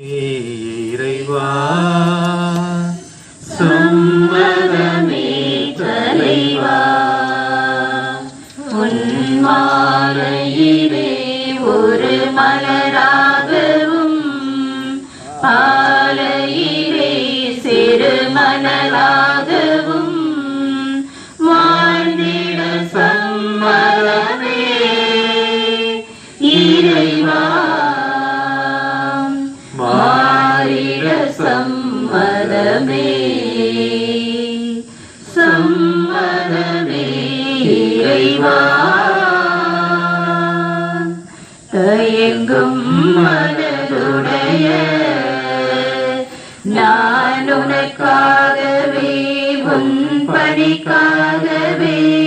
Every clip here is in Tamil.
இறைவா சம்மதமே தலைவா மாலையிலே ஒரு மலராகவும் பாலையிலே மாறிட சம்மதமே. சம்மதமே இறைவா. தயங்கும் மனதுடைய நான் உனக்காகவே உன் பணிக்காகவே.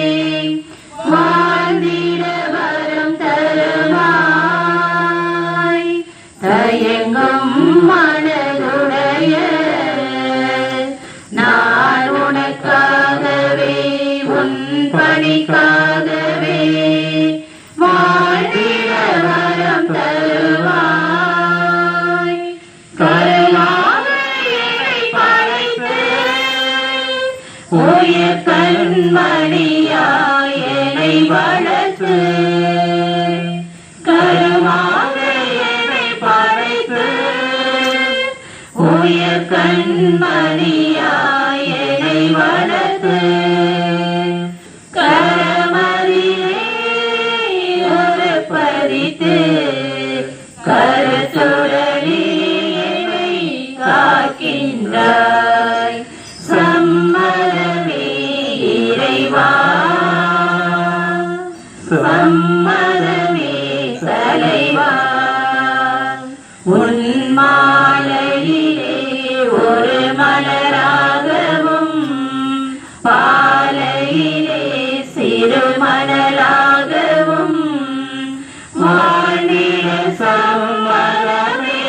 தயங்கும் மனதுடைய நான் உனக்காகவே உன் பணிக்காகவே வாழ்ந்திட வரம் தருவாய். படைத்து கண்மணியாய் என்னை வளர்த்து. உயிர் கண்மணியாயனை வளர்த்து கரமறியே ஒரு பறித்து கருத்துடனே என்னை காக்கின்றாய். சம்மதமே இறைவா. சம்மதமே தலைவா. சிறு மணலாகவும் வாழ்ந்திட சம்மதமே.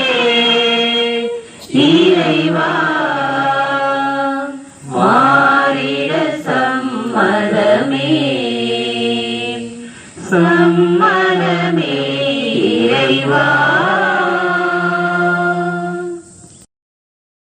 இறைவா மாறிட சம்மதமே. சம்மதமே இறைவா.